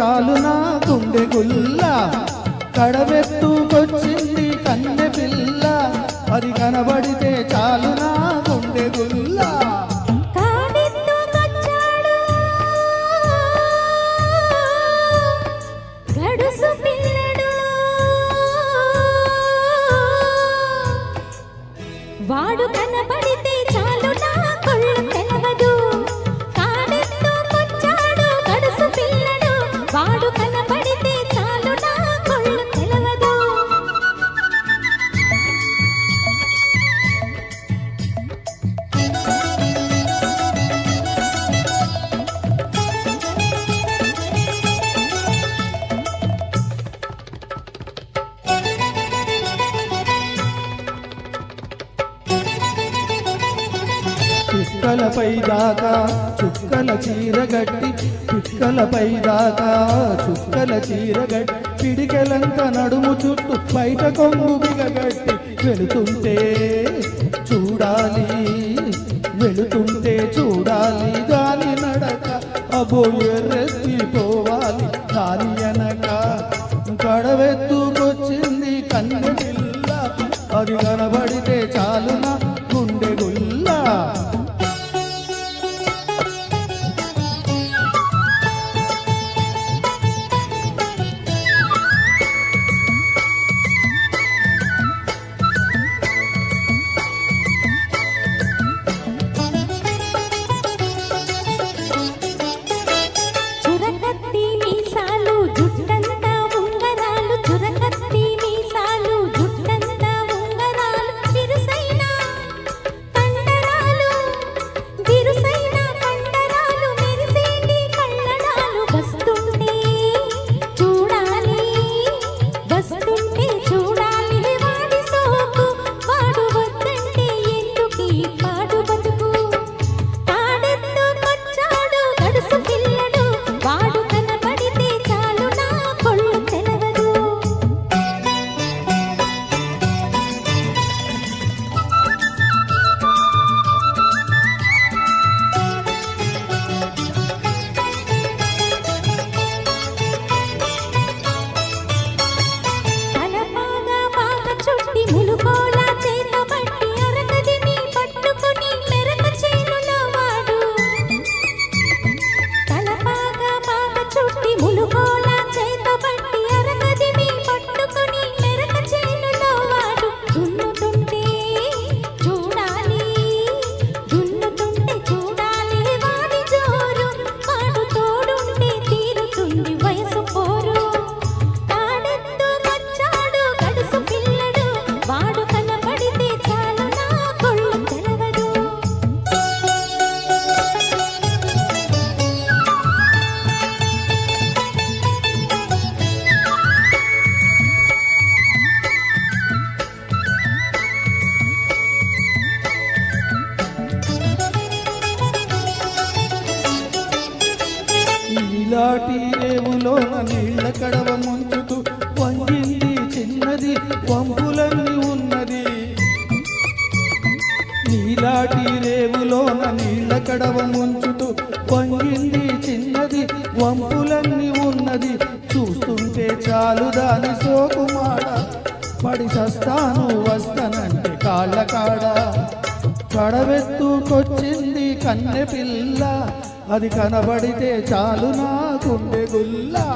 చాలు నా గుండె గుల్ల. కడబెత్తుకొచ్చింది కన్నె పిల్ల అది కనబడితే చాలు నా గుండె గుల్లా. చుక్కలపై దాకా చుక్కల చీరగట్టి చుక్కలపై దాకా చుక్కల చీరగట్టి పిడికెలంత నడుము చుట్టూ బయట కొంగు బిగగట్టి వెళుతుంటే చూడాలి వెళుతుంటే చూడాలి దాని నడక అబో ఎర్రెత్తిపోవాలి దాని వెనక. గడవెత్తుకొచ్చింది కన్నె పిల్ల అది కనబడితే దాటి రేవులోన నీళ్ళ కడవ ముంచుతూ వంగింది చిన్నది వంపులన్నీ ఉన్నది. నీలాటి రేవులోన నీళ్ళ కడవ ముంచుతూ వంగింది చిన్నది వంపులన్నీ ఉన్నది. చూస్తుంటే చాలు దాని సోకుమాడ పడి సస్తాను వస్తానంటే కాళ్ళ కాడ కడవెత్తుకొచ్చింది కన్నె పిల్ల అది కనబడితే చాలు నా గుండె గుల్లా.